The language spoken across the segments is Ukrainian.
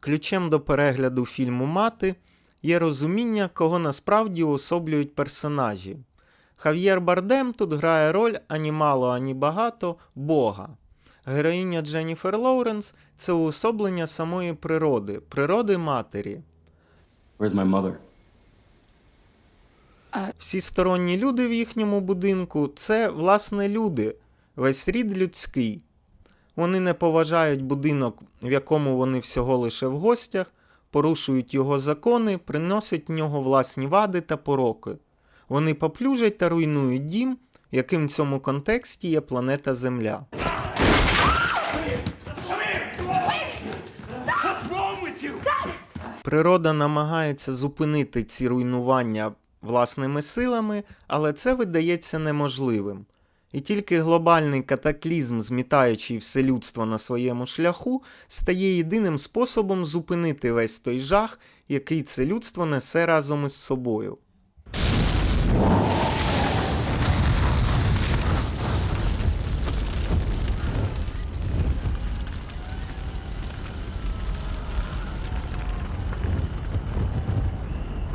Ключем до перегляду фільму Мати є розуміння, кого насправді уособлюють персонажі. Хав'єр Бардем тут грає роль ані мало, ані багато Бога. Героїня Дженніфер Лоуренс це уособлення самої природи, природи матері. Where's my mother? Всі сторонні люди в їхньому будинку це, власне, люди, весь рід людський. Вони не поважають будинок, в якому вони всього лише в гостях, порушують його закони, приносять в нього власні вади та пороки. Вони поплюжать та руйнують дім, яким в цьому контексті є планета Земля. Природа намагається зупинити ці руйнування власними силами, але це видається неможливим. І тільки глобальний катаклізм, змітаючий все людство на своєму шляху, стає єдиним способом зупинити весь той жах, який це людство несе разом із собою.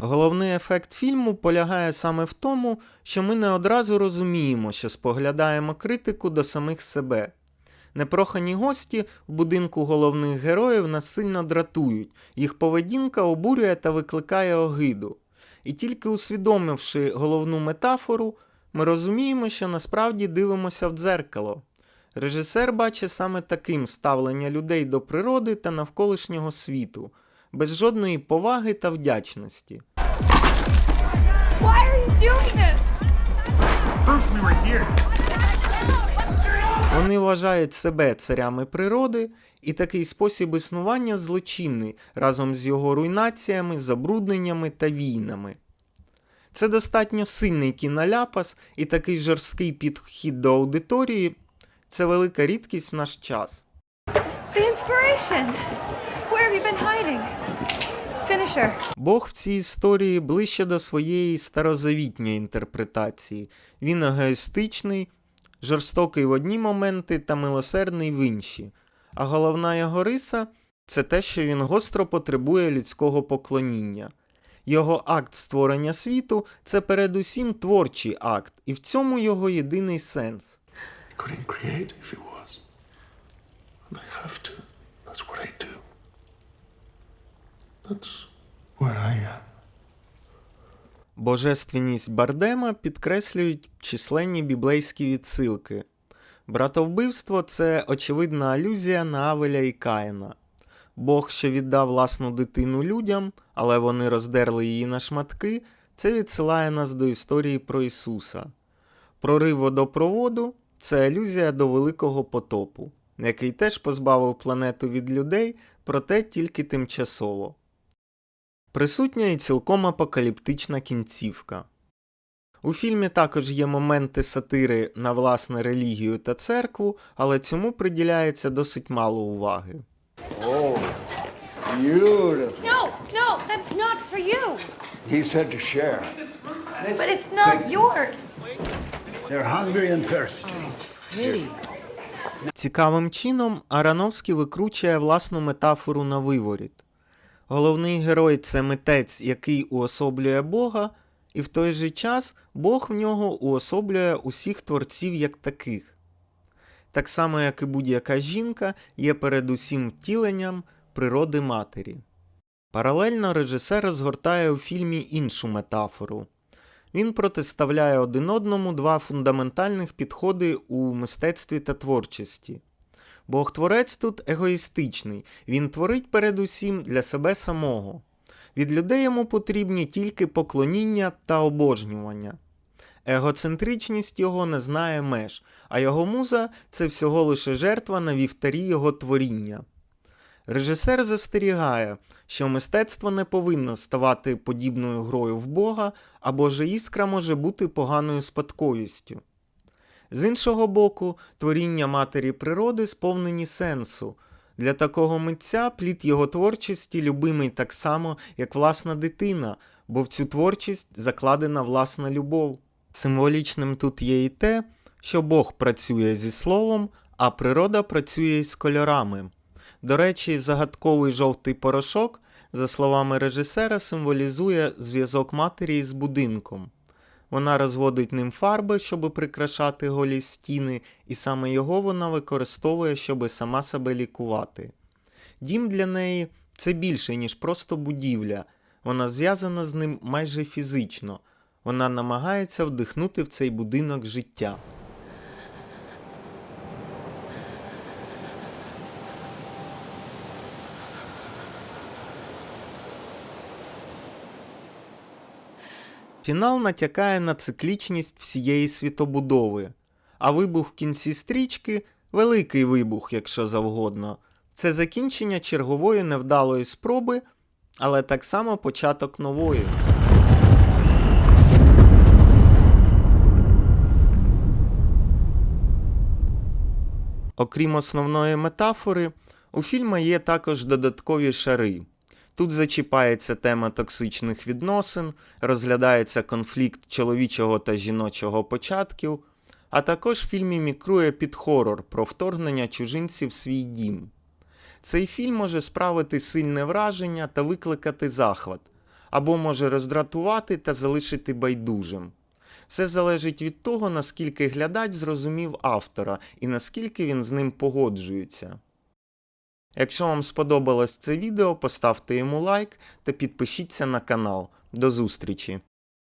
Головний ефект фільму полягає саме в тому, що ми не одразу розуміємо, що споглядаємо критику до самих себе. Непрохані гості в будинку головних героїв нас сильно дратують, їх поведінка обурює та викликає огиду. І тільки усвідомивши головну метафору, ми розуміємо, що насправді дивимося в дзеркало. Режисер бачить саме таким ставлення людей до природи та навколишнього світу, без жодної поваги та вдячності. Why are you doing this? Proof we were here. Вони вважають себе царями природи, і такий спосіб існування злочинний разом з його руйнаціями, забрудненнями та війнами. Це достатньо сильний кіноляпас, і такий жорсткий підхід до аудиторії це велика рідкість в наш час. The inspiration. Where have you been hiding? Finisher. Бог в цій історії ближче до своєї старозавітньої інтерпретації. Він егоїстичний, жорстокий в одні моменти та милосердний в інші. А головна його риса це те, що він гостро потребує людського поклоніння. Його акт створення світу це передусім творчий акт, і в цьому його єдиний сенс. Couldn't create if it was. And I have to. That's what I do. That's what I am. Божественність Бардема підкреслюють численні біблейські відсилки. Братовбивство це очевидна алюзія на Авеля і Каїна. Бог, що віддав власну дитину людям, але вони роздерли її на шматки, це відсилає нас до історії про Ісуса. Прорив водопроводу це алюзія до Великого потопу, який теж позбавив планету від людей, проте тільки тимчасово. Присутня і цілком апокаліптична кінцівка. У фільмі також є моменти сатири на власне релігію та церкву, але цьому приділяється досить мало уваги. Beautiful. No, no, that's not for you. He said to share. But it's not yours. They're hungry and thirsty. Цікавим чином Арановський викручує власну метафору на виворіт. Головний герой це митець, який уособлює Бога, і в той же час Бог в нього уособлює усіх творців як таких. Так само, як і будь-яка жінка, є передусім втіленням природи матері. Паралельно режисер розгортає у фільмі іншу метафору. Він протиставляє один одному два фундаментальних підходи у мистецтві та творчості. Бог-творець тут егоїстичний, він творить передусім для себе самого. Від людей йому потрібні тільки поклоніння та обожнювання. Егоцентричність його не знає меж, а його муза це всього лише жертва на вівтарі його творіння. Режисер застерігає, що мистецтво не повинно ставати подібною грою в Бога, або ж іскра може бути поганою спадковістю. З іншого боку, творіння матері природи сповнені сенсу. Для такого митця плід його творчості любимий так само, як власна дитина, бо в цю творчість закладена власна любов. Символічним тут є і те, що Бог працює зі словом, а природа працює із кольорами. До речі, загадковий жовтий порошок, за словами режисера, символізує зв'язок матері із будинком. Вона розводить ним фарби, щоб прикрашати голі стіни, і саме його вона використовує, щоб сама себе лікувати. Дім для неї це більше, ніж просто будівля. Вона зв'язана з ним майже фізично. Вона намагається вдихнути в цей будинок життя. Фінал натякає на циклічність всієї світобудови, а вибух в кінці стрічки великий вибух, якщо завгодно. Це закінчення чергової невдалої спроби, але так само початок нової. Окрім основної метафори, у фільму є також додаткові шари. Тут зачіпається тема токсичних відносин, розглядається конфлікт чоловічого та жіночого початків, а також в фільмі мікрує під хорор про вторгнення чужинців в свій дім. Цей фільм може справити сильне враження та викликати захват, або може роздратувати та залишити байдужим. Все залежить від того, наскільки глядач зрозумів автора і наскільки він з ним погоджується. Якщо вам сподобалось це відео, поставте йому лайк та підпишіться на канал. До зустрічі!